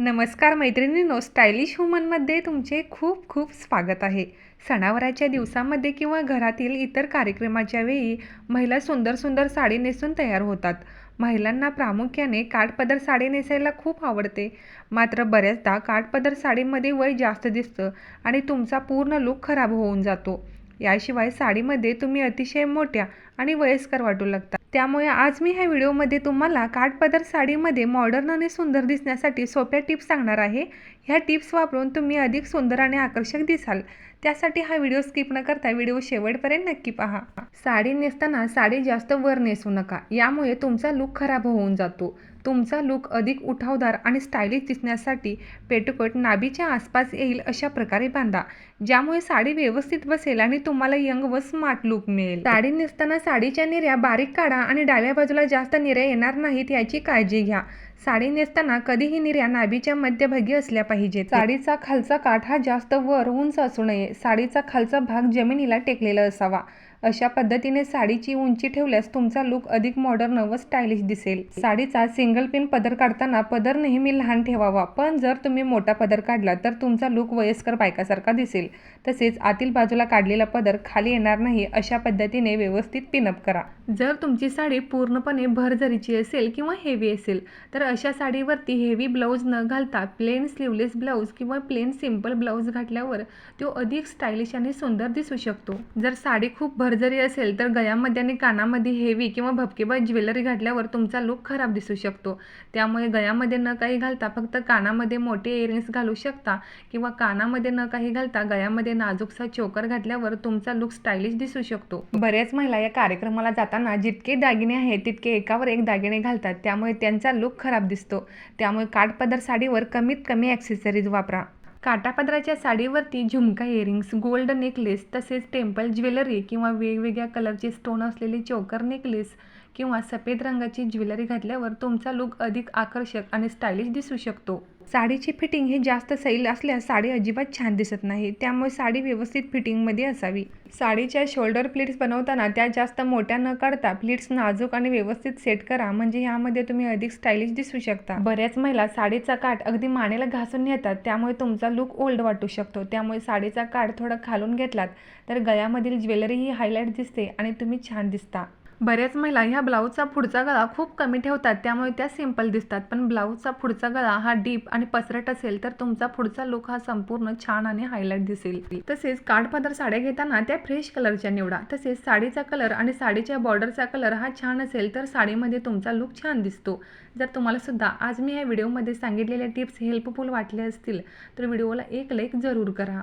नमस्कार मैत्रिणींनो स्टायलिश वुमनमध्ये तुमचे खूप खूप स्वागत आहे. सणावाराच्या दिवसामध्ये किंवा घरातील इतर कार्यक्रमाच्या वेळी महिला सुंदर सुंदर साडी नेसून तयार होतात. महिलांना प्रामुख्याने काठपदर साडी नेसायला खूप आवडते. मात्र बऱ्याचदा काठपदर साडीमध्ये वय जास्त दिसतं आणि तुमचा पूर्ण लूक खराब होऊन जातो. याशिवाय साडीमध्ये तुम्ही अतिशय मोठ्या आणि वयस्कर वाटू लागता. त्यामुळे आज मी ह्या व्हिडिओमध्ये तुम्हाला काठपदर साडीमध्ये मॉडर्न आणि सुंदर दिसण्यासाठी सोप्या टिप्स सांगणार आहे. ह्या टिप्स वापरून तुम्ही अधिक सुंदर आणि आकर्षक दिसाल. त्यासाठी हा व्हिडिओ स्किप न करता व्हिडिओ शेवटपर्यंत नक्की पहा. साडी नेसताना साडी जास्त वर नेसू नका. यामुळे तुमचा लूक खराब होऊन जातो. तुमचा लूक अधिक उठावदार आणि स्टायलिश दिसण्यासाठी पेटकोट नाभीच्या आसपास येईल अशा प्रकारे बांधा. ज्यामुळे साडी व्यवस्थित बसेल आणि तुम्हाला यंग व स्मार्ट लुक मिळेल. साडी नेसताना साडीच्या निर्या बारीक काढा आणि डाव्या बाजूला जास्त निर्या येणार नाहीत याची काळजी घ्या. साडी नेसताना कधीही निर्या नाभीच्या मध्यभागी असल्या पाहिजेत. साडीचा खालचा काठ हा जास्त वर उंच असू नये. साडीचा खालचा भाग जमिनीला टेकलेला असावा. अशा पद्धतीने साडीची उंची ठेवल्यास तुमचा लूक अधिक मॉडर्न व स्टायलिश दिसेल. साडीचा सिंगल पिन पदर काढताना पदर नेहमी लहान ठेवावा. पण जर तुम्ही मोठा पदर काढला तर तुमचा लूक वयस्कर बायकासारखा दिसेल. तसेच आतील बाजूला काढलेला पदर खाली येणार नाही अशा पद्धतीने व्यवस्थित पिनअप करा. जर तुमची साडी पूर्णपणे भरझरीची असेल किंवा हेवी असेल तर अशा साडीवरती हेवी ब्लाऊज न घालता प्लेन स्लीवलेस ब्लाऊज किंवा प्लेन सिंपल ब्लाऊज घातल्यावर तो अधिक स्टायलिश आणि सुंदर दिसू शकतो. जर साडी खूप भर भरजरी असेल तर गळ्यामध्ये आणि कानामध्ये हेवी किंवा भपकेबाज ज्वेलरी घातल्यावर तुमचा लूक खराब दिसू शकतो. त्यामुळे गळ्यामध्ये न काही घालता फक्त कानामध्ये मोठे इयरिंग्स घालू शकता किंवा कानामध्ये न काही घालता गळ्यामध्ये नाजूकसा चोकर घातल्यावर तुमचा लूक स्टायलिश दिसू शकतो. बऱ्याच महिला या कार्यक्रमाला जाताना जितके दागिने आहेत तितके एकावर एक दागिने घालतात. त्यामुळे त्यांचा लूक खराब दिसतो. त्यामुळे काठपदर साडीवर कमीत कमी ॲक्सेसरीज वापरा. काटापदराच्या साडीवरती झुमका इयरिंग्स गोल्ड नेकलेस तसेच टेम्पल ज्वेलरी किंवा वेगवेगळ्या कलरचे स्टोन असलेले चोकर नेकलेस किंवा सफेद रंगाची ज्वेलरी घातल्यावर तुमचा लूक अधिक आकर्षक आणि स्टायलिश दिसू शकतो. साडीची फिटिंग हे जास्त सैल असल्यास साडी अजिबात छान दिसत नाही त्यामुळे साडी व्यवस्थित फिटिंगमध्ये असावी. साडीच्या शोल्डर प्लेट्स बनवताना त्या जास्त मोठ्या न काढता प्लेट्स नाजूक आणि व्यवस्थित सेट करा म्हणजे ह्यामध्ये तुम्ही अधिक स्टायलिश दिसू शकता. बऱ्याच महिला साडीचा काठ अगदी मानेला घासून नेतात त्यामुळे तुमचा लूक ओल्ड वाटू शकतो. त्यामुळे साडीचा काठ थोडा खालून घेतलात तर गळ्यामधील ज्वेलरी ही हायलाईट दिसते आणि तुम्ही छान दिसता. बऱ्याच महिला ह्या ब्लाऊजचा पुढचा गळा खूप कमी ठेवतात त्यामुळे त्या सिंपल दिसतात. पण ब्लाऊजचा पुढचा गळा हा डीप आणि पसरट असेल तर तुमचा पुढचा लुक हा संपूर्ण छान आणि हायलाईट दिसेल. तसेच काठपदर साड्या घेताना त्या फ्रेश कलरच्या निवडा. तसेच साडीचा कलर आणि साडीच्या बॉर्डरचा कलर हा छान असेल तर साडीमध्ये तुमचा लुक छान दिसतो. जर तुम्हाला सुद्धा आज मी या व्हिडिओमध्ये सांगितलेल्या टिप्स हेल्पफुल वाटल्या असतील तर व्हिडिओला एक लाईक जरूर करा.